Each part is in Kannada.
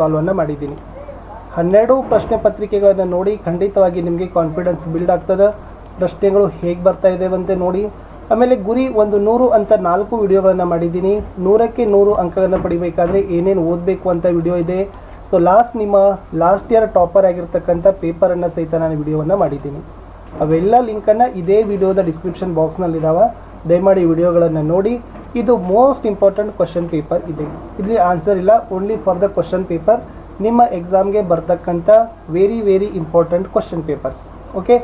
ಸಾಲ್ವನ್ನು ಮಾಡಿದ್ದೀನಿ. ಹನ್ನೆರಡು ಪ್ರಶ್ನೆ ಪತ್ರಿಕೆಗಳನ್ನು ನೋಡಿ ಖಂಡಿತವಾಗಿ ನಿಮಗೆ ಕಾನ್ಫಿಡೆನ್ಸ್ ಬಿಲ್ಡ್ ಆಗ್ತದೆ. ಪ್ರಶ್ನೆಗಳು ಹೇಗೆ ಬರ್ತಾ ಇದ್ದೇವಂತೆ ನೋಡಿ. ಆಮೇಲೆ ಗುರಿ ಒಂದು ನೂರು ಅಂತ ನಾಲ್ಕು ವಿಡಿಯೋಗಳನ್ನು ಮಾಡಿದ್ದೀನಿ. ನೂರಕ್ಕೆ ನೂರು ಅಂಕಗಳನ್ನು ಪಡಿಬೇಕಾದ್ರೆ ಏನೇನು ಓದಬೇಕು ಅಂತ ವಿಡಿಯೋ ಇದೆ. ಸೊ ಲಾಸ್ಟ್ ನಿಮ್ಮ ಲಾಸ್ಟ್ ಇಯರ್ ಟಾಪರ್ ಆಗಿರ್ತಕ್ಕಂಥ ಪೇಪರನ್ನು ಸಹಿತ ನಾನು ವಿಡಿಯೋವನ್ನು ಮಾಡಿದ್ದೀನಿ. ಅವೆಲ್ಲ ಲಿಂಕನ್ನು ಇದೇ ವಿಡಿಯೋದ ಡಿಸ್ಕ್ರಿಪ್ಷನ್ ಬಾಕ್ಸ್ನಲ್ಲಿದ್ದಾವೆ ದಯಮಾಡಿ ವಿಡಿಯೋಗಳನ್ನು ನೋಡಿ. ಇದು ಮೋಸ್ಟ್ ಇಂಪಾರ್ಟೆಂಟ್ ಕ್ವಶನ್ ಪೇಪರ್ ಇದೆ. ಇಲ್ಲಿ ಆನ್ಸರ್ ಇಲ್ಲ only for the question paper ನಿಮ್ಮ ಎಕ್ಸಾಮ್ಗೆ ಬರ್ತಕ್ಕಂಥ very very important question papers okay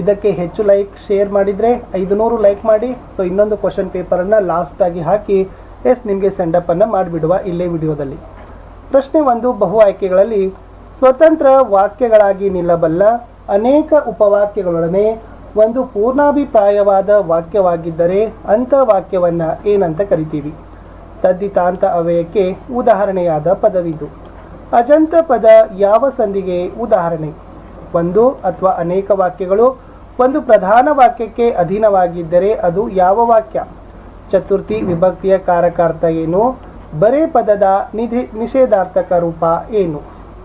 ಇದಕ್ಕೆ ಹೆಚ್ಚು ಲೈಕ್ ಶೇರ್ ಮಾಡಿದರೆ ಐದುನೂರು ಲೈಕ್ ಮಾಡಿ. ಸೊ ಇನ್ನೊಂದು ಕ್ವಶನ್ ಪೇಪರನ್ನು ಲಾಸ್ಟಾಗಿ ಹಾಕಿ ಎಸ್ ನಿಮಗೆ ಸೆಂಡಪ್ಪನ್ನು ಮಾಡಿಬಿಡುವ ಇಲ್ಲೇ ವಿಡಿಯೋದಲ್ಲಿ. ಪ್ರಶ್ನೆ ಒಂದು, ಬಹು ಆಯ್ಕೆಗಳಲ್ಲಿ ಸ್ವತಂತ್ರ ವಾಕ್ಯಗಳಾಗಿ ನಿಲ್ಲಬಲ್ಲ ಅನೇಕ ಉಪವಾಕ್ಯಗಳೊಡನೆ ಒಂದು ಪೂರ್ಣಾಭಿಪ್ರಾಯವಾದ ವಾಕ್ಯವಾಗಿದ್ದರೆ ಅಂಥ ವಾಕ್ಯವನ್ನು ಏನಂತ ಕರಿತೀವಿ. ತದ್ದಿತಾಂತ ಅವಯಕ್ಕೆ ಉದಾಹರಣೆಯಾದ ಪದವಿದು. ಅಜಂತ ಪದ ಯಾವ ಸಂಧಿಗೆ ಉದಾಹರಣೆ? ಒಂದು ಅಥವಾ ಅನೇಕ ವಾಕ್ಯಗಳು ಒಂದು ಪ್ರಧಾನ ವಾಕ್ಯಕ್ಕೆ ಅಧೀನವಾಗಿದ್ದರೆ ಅದು ಯಾವ ವಾಕ್ಯ? ಚತುರ್ಥಿ ವಿಭಕ್ತಿಯ ಕಾರಕಾರ್ಥ ಏನು? ಬರೇ ಪದದ ನಿಧಿ ನಿಷೇಧಾರ್ಥಕ ರೂಪ ಏನು?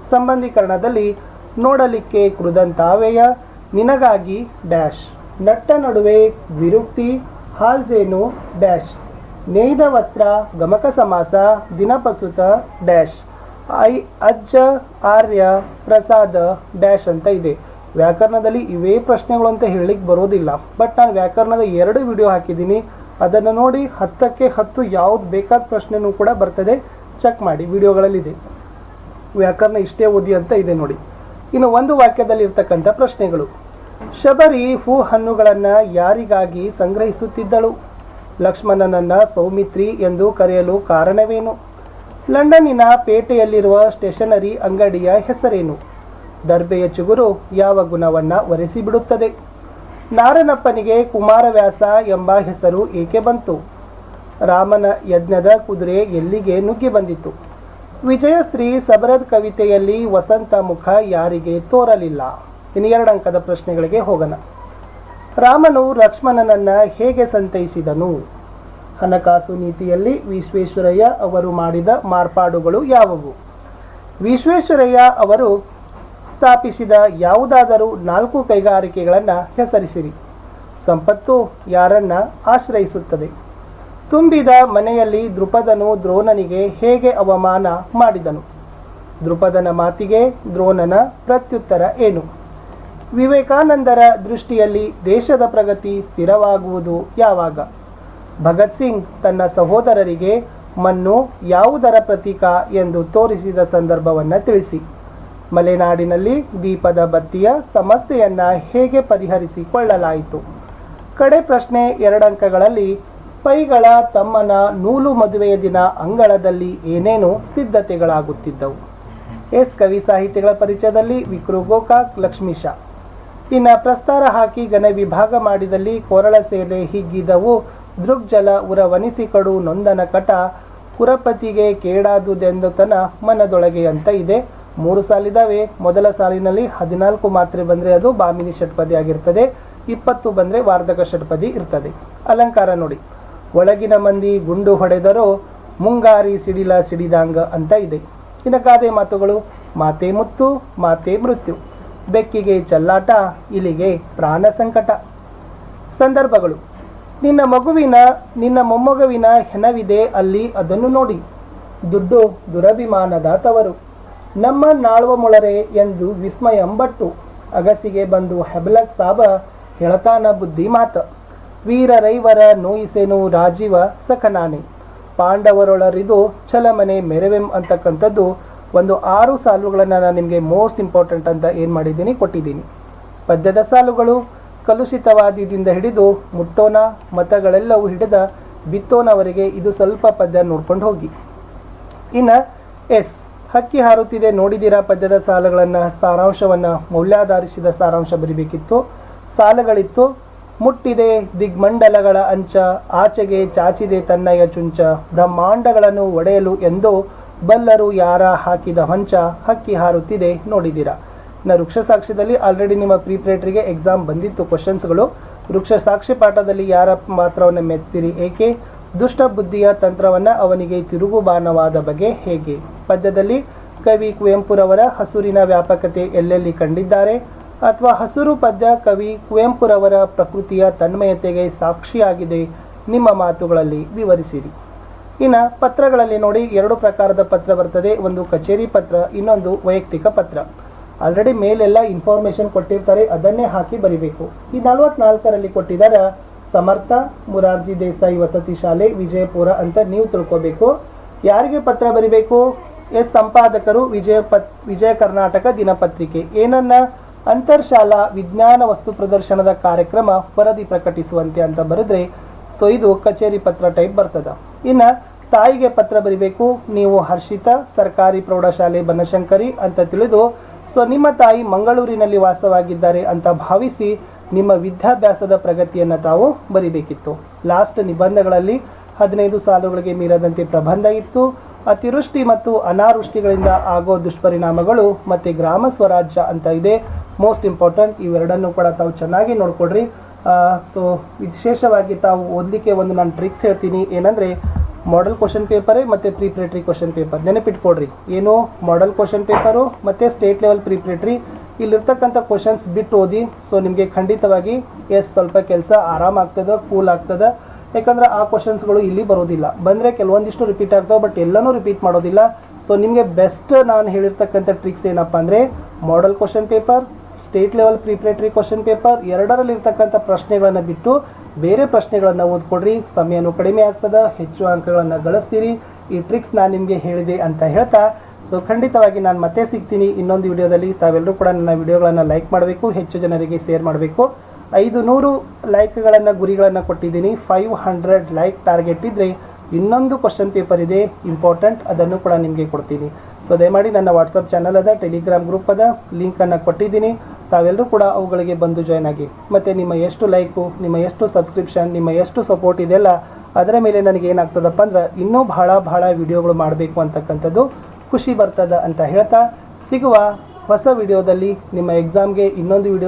ಸಂಬಂಧೀಕರಣದಲ್ಲಿ ನೋಡಲಿಕ್ಕೆ ಕೃದಂತಾವೇಯ ನಿನಗಾಗಿ ಡ್ಯಾಶ್. ನಟ್ಟ ನಡುವೆ ವಿರುಕ್ತಿ ಹಾಲ್ಜೇನು ಡ್ಯಾಶ್. ನೇಯ್ದ ವಸ್ತ್ರ, ಗಮಕ ಸಮಾಸ, ದಿನಪಸುತ, ಡ್ಯಾಶ್. ಐ, ಅಜ್ಜ, ಆರ್ಯ, ಪ್ರಸಾದ, ಡ್ಯಾಶ್ ಅಂತ ಇದೆ. ವ್ಯಾಕರಣದಲ್ಲಿ ಇವೇ ಪ್ರಶ್ನೆಗಳು ಅಂತ ಹೇಳಲಿಕ್ಕೆ ಬರೋದಿಲ್ಲ. ಬಟ್ ನಾನು ವ್ಯಾಕರಣದ ಎರಡು ವಿಡಿಯೋ ಹಾಕಿದ್ದೀನಿ. ಅದನ್ನು ನೋಡಿ ಹತ್ತಕ್ಕೆ ಹತ್ತು ಯಾವ್ದು ಬೇಕಾದ ಪ್ರಶ್ನೆನೂ ಕೂಡ ಬರ್ತದೆ. ಚೆಕ್ ಮಾಡಿ, ವಿಡಿಯೋಗಳಲ್ಲಿದೆ. ವ್ಯಾಕರಣ ಇಷ್ಟೇ ಓದಿ ಅಂತ ಇದೆ ನೋಡಿ. ಇನ್ನು ಒಂದು ವಾಕ್ಯದಲ್ಲಿ ಇರ್ತಕ್ಕಂಥ ಪ್ರಶ್ನೆಗಳು. ಶಬರಿ ಹೂ ಹಣ್ಣುಗಳನ್ನು ಯಾರಿಗಾಗಿ ಸಂಗ್ರಹಿಸುತ್ತಿದ್ದಳು? ಲಕ್ಷ್ಮಣನನ್ನು ಸೌಮಿತ್ರಿ ಎಂದು ಕರೆಯಲು ಕಾರಣವೇನು? ಲಂಡನ್ನಿನ ಪೇಟೆಯಲ್ಲಿರುವ ಸ್ಟೇಷನರಿ ಅಂಗಡಿಯ ಹೆಸರೇನು? ದರ್ಬೆಯ ಚಿಗುರು ಯಾವ ಗುಣವನ್ನ ಒರೆಸಿಬಿಡುತ್ತದೆ? ನಾರನಪ್ಪನಿಗೆ ಕುಮಾರವ್ಯಾಸ ಎಂಬ ಹೆಸರು ಏಕೆ ಬಂತು? ರಾಮನ ಯಜ್ಞದ ಕುದುರೆ ಎಲ್ಲಿಗೆ ನುಗ್ಗಿ ಬಂದಿತು ವಿಜಯಶ್ರೀ ಸಬರದ್ ಕವಿತೆಯಲ್ಲಿ ವಸಂತ ಮುಖ ಯಾರಿಗೆ ತೋರಲಿಲ್ಲ? ಇನ್ನು ಎರಡು ಅಂಕದ ಪ್ರಶ್ನೆಗಳಿಗೆ ಹೋಗೋಣ. ರಾಮನು ಲಕ್ಷ್ಮಣನನ್ನು ಹೇಗೆ ಸಂತೈಸಿದನು? ಹಣಕಾಸು ನೀತಿಯಲ್ಲಿ ವಿಶ್ವೇಶ್ವರಯ್ಯ ಅವರು ಮಾಡಿದ ಮಾರ್ಪಾಡುಗಳು ಯಾವುವು? ವಿಶ್ವೇಶ್ವರಯ್ಯ ಅವರು ಸ್ಥಾಪಿಸಿದ ಯಾವುದಾದರೂ ನಾಲ್ಕು ಕೈಗಾರಿಕೆಗಳನ್ನು ಹೆಸರಿಸಿರಿ. ಸಂಪತ್ತು ಯಾರನ್ನ ಆಶ್ರಯಿಸುತ್ತದೆ? ತುಂಬಿದ ಮನೆಯಲ್ಲಿ ದೃಪದನು ದ್ರೋಣನಿಗೆ ಹೇಗೆ ಅವಮಾನ ಮಾಡಿದನು? ದೃಪದನ ಮಾತಿಗೆ ದ್ರೋಣನ ಪ್ರತ್ಯುತ್ತರ ಏನು? ವಿವೇಕಾನಂದರ ದೃಷ್ಟಿಯಲ್ಲಿ ದೇಶದ ಪ್ರಗತಿ ಸ್ಥಿರವಾಗುವುದು ಯಾವಾಗ? ಭಗತ್ ಸಿಂಗ್ ತನ್ನ ಸಹೋದರರಿಗೆ, ಮಣ್ಣು ಯಾವುದರ ಪ್ರತೀಕ ಎಂದು ತೋರಿಸಿದ ಸಂದರ್ಭವನ್ನು ತಿಳಿಸಿ. ಮಲೆನಾಡಿನಲ್ಲಿ ದೀಪದ ಬತ್ತಿಯ ಸಮಸ್ಯೆಯನ್ನು ಹೇಗೆ ಪರಿಹರಿಸಿಕೊಳ್ಳಲಾಯಿತು? ಕಡೆ ಪ್ರಶ್ನೆ ಎರಡಂಕಗಳಲ್ಲಿ ಪೈಗಳ ತಮ್ಮನ ನೂಲು ಮದುವೆಯ ದಿನ ಅಂಗಳದಲ್ಲಿ ಏನೇನು ಸಿದ್ಧತೆಗಳಾಗುತ್ತಿದ್ದವು. ಎಸ್ ಕವಿ ಸಾಹಿತ್ಯಗಳ ಪರಿಚಯದಲ್ಲಿ ವಿಕ್ರು ಗೋಕಾಕ್ ಲಕ್ಷ್ಮೀಶ ಇನ್ನು ಪ್ರಸ್ತಾರ ಹಾಕಿ ಗಣ ವಿಭಾಗ ಮಾಡಿದಲ್ಲಿ ಕೊರಳ ಸೇಲೆ ಹಿಗ್ಗಿದವು. ದೃಗ್ಜಲ ಉರವನಿಸಿಕಡು ನೊಂದನ ಕಟ. ಕುರಪತಿಗೆ ಕೇಡಾದುದೆಂದುತನ ಮನದೊಳಗೆ ಅಂತ ಇದೆ. ಮೂರು ಸಾಲಿದಾವೆ. ಮೊದಲ ಸಾಲಿನಲ್ಲಿ ಹದಿನಾಲ್ಕು ಮಾತ್ರೆ ಬಂದರೆ ಅದು ಬಾಮಿನಿ ಷಟ್ಪದಿ ಆಗಿರ್ತದೆ. ಇಪ್ಪತ್ತು ಬಂದರೆ ವಾರ್ಧಕ ಷಟ್ಪದಿ ಇರ್ತದೆ. ಅಲಂಕಾರ ನೋಡಿ. ಒಳಗಿನ ಮಂದಿ ಗುಂಡು ಹೊಡೆದರೋ ಮುಂಗಾರಿ ಸಿಡಿಲ ಸಿಡಿದಾಂಗ ಅಂತ ಇದೆ. ಇನ್ನು ಮಾತುಗಳು, ಮಾತೆ ಮುತ್ತು, ಮಾತೆ ಮೃತ್ಯು. ಬೆಕ್ಕಿಗೆ ಚಲ್ಲಾಟ ಇಲ್ಲಿಗೆ ಪ್ರಾಣ ಸಂಕಟ. ಸಂದರ್ಭಗಳು, ನಿನ್ನ ಮಗುವಿನ, ನಿನ್ನ ಮೊಮ್ಮಗುವಿನ ಹೆಣವಿದೆ ಅಲ್ಲಿ ಅದನ್ನು ನೋಡಿ. ದುಡ್ಡು ದುರಭಿಮಾನದ ತವರು. ನಮ್ಮ ನಾಳುವ ಮೊಳರೆ ಎಂದು ವಿಸ್ಮಯ ಅಂಬಟ್ಟು ಅಗಸಿಗೆ ಬಂದು ಹೆಬಲಕ್ ಸಾಬ, ಹೇಳತಾನ ಬುದ್ಧಿ ಮಾತ. ವೀರ ರೈವರ ನೋಯಿಸೇನು ರಾಜೀವ ಸಖನಾನೆ. ಪಾಂಡವರೊಳರಿದು ಛಲಮನೆ ಮೆರವೆಂ ಅಂತಕ್ಕಂಥದ್ದು ಒಂದು ಆರು ಸಾಲುಗಳನ್ನು ನಾನು ನಿಮಗೆ ಮೋಸ್ಟ್ ಇಂಪಾರ್ಟೆಂಟ್ ಅಂತ ಏನು ಮಾಡಿದ್ದೀನಿ ಕೊಟ್ಟಿದ್ದೀನಿ. ಪದ್ಯದ ಸಾಲುಗಳು ಕಲುಷಿತವಾದಿದಿಂದ ಹಿಡಿದು ಮುಟ್ಟೋನ ಮತಗಳೆಲ್ಲವೂ ಹಿಡಿದ ಬಿತ್ತೋನವರಿಗೆ ಇದು ಸ್ವಲ್ಪ ಪದ್ಯ ನೋಡ್ಕೊಂಡು ಹೋಗಿ. ಇನ್ನು ಎಸ್, ಹಕ್ಕಿ ಹಾರುತ್ತಿದೆ ನೋಡಿದಿರಾ ಪದ್ಯದ ಸಾಲಗಳನ್ನು, ಸಾರಾಂಶವನ್ನು, ಮೌಲ್ಯಾಧಾರಿಸಿದ ಸಾರಾಂಶ ಬರಿಬೇಕಿತ್ತು. ಸಾಲಗಳಿತ್ತು. ಮುಟ್ಟಿದೆ ದಿಗ್ಮಂಡಲಗಳ ಅಂಚ, ಆಚೆಗೆ ಚಾಚಿದೆ ತನ್ನಯ ಚುಂಚ, ಬ್ರಹ್ಮಾಂಡಗಳನ್ನು ಒಡೆಯಲು ಎಂದು ಬಲ್ಲರು ಯಾರ ಹಾಕಿದ ಹೊಂಚ ಹಕ್ಕಿ ಹಾರುತ್ತಿದೆ ನೋಡಿದಿರ. ನ ವೃಕ್ಷ ಸಾಕ್ಷ್ಯದಲ್ಲಿ ಆಲ್ರೆಡಿ ನಿಮ್ಮ ಪ್ರಿಪ್ರೇಟರಿಗೆ ಎಕ್ಸಾಮ್ ಬಂದಿತ್ತು ಕ್ವಶನ್ಸ್ಗಳು ವೃಕ್ಷ ಸಾಕ್ಷಿ ಪಾಠದಲ್ಲಿ ಯಾರ ಮಾತ್ರವನ್ನು ಮೆಚ್ತೀರಿ ಏಕೆ? ದುಷ್ಟ ಬುದ್ಧಿಯ ತಂತ್ರವನ್ನು ಅವನಿಗೆ ತಿರುಗುಬಾಣವಾದ ಬಗೆ ಹೇಗೆ? ಪದ್ಯದಲ್ಲಿ ಕವಿ ಕುವೆಂಪುರವರ ಹಸುರಿನ ವ್ಯಾಪಕತೆ ಎಲ್ಲೆಲ್ಲಿ ಕಂಡಿದ್ದಾರೆ? ಅಥವಾ ಹಸಿರು ಪದ್ಯ ಕವಿ ಕುವೆಂಪುರವರ ಪ್ರಕೃತಿಯ ತನ್ಮಯತೆಗೆ ಸಾಕ್ಷಿಯಾಗಿದೆ, ನಿಮ್ಮ ಮಾತುಗಳಲ್ಲಿ ವಿವರಿಸಿರಿ. ಇನ್ನು ಪತ್ರಗಳಲ್ಲಿ ನೋಡಿ ಎರಡು ಪ್ರಕಾರದ ಪತ್ರ ಬರ್ತದೆ, ಒಂದು ಕಚೇರಿ ಪತ್ರ, ಇನ್ನೊಂದು ವೈಯಕ್ತಿಕ ಪತ್ರ. ಆಲ್ರೆಡಿ ಮೇಲೆಲ್ಲ ಇನ್ಫಾರ್ಮೇಶನ್ ಕೊಟ್ಟಿರ್ತಾರೆ, ಅದನ್ನೇ ಹಾಕಿ ಬರಿಬೇಕು. ಈ ನಲವತ್ನಾಲ್ಕರಲ್ಲಿ ಕೊಟ್ಟಿದ್ದಾರೆ ಸಮರ್ಥ, ಮುರಾರ್ಜಿ ದೇಸಾಯಿ ವಸತಿ ಶಾಲೆ, ವಿಜಯಪುರ ಅಂತ ನೀವು ತಿಳ್ಕೋಬೇಕು. ಯಾರಿಗೆ ಪತ್ರ ಬರಿಬೇಕು? ಎಸ್ ಸಂಪಾದಕರು ವಿಜಯ ಪತ್ ವಿಜಯ ಕರ್ನಾಟಕ ದಿನಪತ್ರಿಕೆ. ಏನನ್ನ? ಅಂತರ್ಶಾಲಾ ವಿಜ್ಞಾನ ವಸ್ತು ಪ್ರದರ್ಶನದ ಕಾರ್ಯಕ್ರಮ ವರದಿ ಪ್ರಕಟಿಸುವಂತೆ ಅಂತ ಬರೆದ್ರೆ ಸೊ ಇದು ಕಚೇರಿ ಪತ್ರ ಟೈಪ್ ಬರ್ತದ. ಇನ್ನ ತಾಯಿಗೆ ಪತ್ರ ಬರಿಬೇಕು, ನೀವು ಹರ್ಷಿತ, ಸರ್ಕಾರಿ ಪ್ರೌಢಶಾಲೆ ಬನಶಂಕರಿ ಅಂತ ತಿಳಿದು ಸೊ ನಿಮ್ಮ ತಾಯಿ ಮಂಗಳೂರಿನಲ್ಲಿ ವಾಸವಾಗಿದ್ದಾರೆ ಅಂತ ಭಾವಿಸಿ ನಿಮ್ಮ ವಿದ್ಯಾಭ್ಯಾಸದ ಪ್ರಗತಿಯನ್ನ ತಾವು ಬರಿಬೇಕಿತ್ತು. ಲಾಸ್ಟ್ ನಿಬಂಧಗಳಲ್ಲಿ ಹದಿನೈದು ಸಾಲುಗಳಿಗೆ ಮೀರದಂತೆ ಪ್ರಬಂಧ ಇತ್ತು. ಅತಿವೃಷ್ಟಿ ಮತ್ತು ಅನಾವೃಷ್ಟಿಗಳಿಂದ ಆಗೋ ದುಷ್ಪರಿಣಾಮಗಳು ಮತ್ತೆ ಗ್ರಾಮ ಸ್ವರಾಜ್ಯ ಅಂತ ಇದೆ. ಮೋಸ್ಟ್ ಇಂಪಾರ್ಟೆಂಟ್ ಇವೆರಡನ್ನು ಕೂಡ ತಾವು ಚೆನ್ನಾಗಿ ನೋಡಿಕೊಡ್ರಿ ಸೊ ವಿಶೇಷವಾಗಿ ತಾವು ಓದಲಿಕ್ಕೆ ಒಂದು ನಾನು ಟ್ರಿಕ್ಸ್ ಹೇಳ್ತೀನಿ. ಏನಂದರೆ ಮಾಡಲ್ ಕ್ವಶನ್ ಪೇಪರೇ ಮತ್ತು ಪ್ರಿಪ್ರೇಟ್ರಿ ಕ್ವಶನ್ ಪೇಪರ್ ನೆನಪಿಟ್ಕೊಡ್ರಿ ಏನು ಮಾಡಲ್ ಕ್ವಶನ್ ಪೇಪರು ಮತ್ತು ಸ್ಟೇಟ್ ಲೆವೆಲ್ ಪ್ರಿಪ್ರೇಟ್ರಿ ಇಲ್ಲಿರ್ತಕ್ಕಂಥ ಕ್ವಶನ್ಸ್ ಬಿಟ್ಟು ಓದಿ ಸೊ ನಿಮಗೆ ಖಂಡಿತವಾಗಿ ಎಸ್ ಸ್ವಲ್ಪ ಕೆಲಸ ಆರಾಮಾಗ್ತದೆ ಕೂಲ್ ಆಗ್ತದೆ. ಯಾಕಂದ್ರೆ ಆ ಕ್ವಶನ್ಸ್ಗಳು ಇಲ್ಲಿ ಬರೋದಿಲ್ಲ. ಬಂದರೆ ಕೆಲವೊಂದಿಷ್ಟು ರಿಪೀಟ್ ಆಗ್ತಾವೆ ಬಟ್ ಎಲ್ಲನೂ ರಿಪೀಟ್ ಮಾಡೋದಿಲ್ಲ. ಸೊ ನಿಮಗೆ ಬೆಸ್ಟ್ ನಾನು ಹೇಳಿರ್ತಕ್ಕಂಥ ಟ್ರಿಕ್ಸ್ ಏನಪ್ಪ ಅಂದರೆ model question paper state level preparatory question paper ಎರಡರಲ್ಲಿ ಇರ್ತಕ್ಕಂಥ ಪ್ರಶ್ನೆಗಳನ್ನು ಬಿಟ್ಟು ಬೇರೆ ಪ್ರಶ್ನೆಗಳನ್ನು ಓದ್ಕೊಡ್ರಿ. ಸಮಯನೂ ಕಡಿಮೆ ಆಗ್ತದೆ. ಹೆಚ್ಚು ಅಂಕಗಳನ್ನು ಗಳಿಸ್ತೀರಿ. ಈ ಟ್ರಿಕ್ಸ್ ನಾನು ನಿಮಗೆ ಹೇಳಿದೆ ಅಂತ ಹೇಳ್ತಾ. ಸೊ ಖಂಡಿತವಾಗಿ ನಾನು ಮತ್ತೆ ಸಿಗ್ತೀನಿ ಇನ್ನೊಂದು ವಿಡಿಯೋದಲ್ಲಿ. ತಾವೆಲ್ಲರೂ ಕೂಡ ನನ್ನ ವಿಡಿಯೋಗಳನ್ನು ಲೈಕ್ ಮಾಡಬೇಕು, ಹೆಚ್ಚು ಜನರಿಗೆ ಶೇರ್ ಮಾಡಬೇಕು. ಐದು ನೂರು ಲೈಕ್ಗಳನ್ನು ಗುರಿಗಳನ್ನು ಕೊಟ್ಟಿದ್ದೀನಿ. ಫೈವ್ ಹಂಡ್ರೆಡ್ ಲೈಕ್ ಟಾರ್ಗೆಟ್ ಇದ್ದರೆ ಇನ್ನೊಂದು ಕ್ವಶನ್ ಪೇಪರ್ ಇದೆ ಇಂಪಾರ್ಟೆಂಟ್ ಅದನ್ನು ಕೂಡ ನಿಮಗೆ ಕೊಡ್ತೀನಿ. ಸೊ ದಯಮಾಡಿ ನನ್ನ ವಾಟ್ಸಪ್ ಚಾನಲ್ ಅದ, ಟೆಲಿಗ್ರಾಮ್ ಗ್ರೂಪ್ ಅದ ಲಿಂಕನ್ನು ಕೊಟ್ಟಿದ್ದೀನಿ. ತಾವೆಲ್ಲರೂ ಕೂಡ ಅವುಗಳಿಗೆ ಬಂದು ಜಾಯ್ನ್ ಆಗಿ. ಮತ್ತು ನಿಮ್ಮ ಎಷ್ಟು ಲೈಕು ನಿಮ್ಮ ಎಷ್ಟು ಸಬ್ಸ್ಕ್ರಿಪ್ಷನ್ ನಿಮ್ಮ ಎಷ್ಟು ಸಪೋರ್ಟ್ ಇದೆಲ್ಲ ಅದರ ಮೇಲೆ ನನಗೆ ಏನಾಗ್ತದಪ್ಪ ಅಂದ್ರೆ ಇನ್ನೂ ಬಹಳ ಬಹಳ ವಿಡಿಯೋಗಳು ಮಾಡಬೇಕು ಅಂತಕ್ಕಂಥದ್ದು ಖುಷಿ ಬರ್ತದ ಅಂತ ಹೇಳ್ತಾ, ಸಿಗುವ ಹೊಸ ವಿಡಿಯೋದಲ್ಲಿ ನಿಮ್ಮ ಎಕ್ಸಾಮ್ಗೆ ಇನ್ನೊಂದು ವಿಡಿಯೋ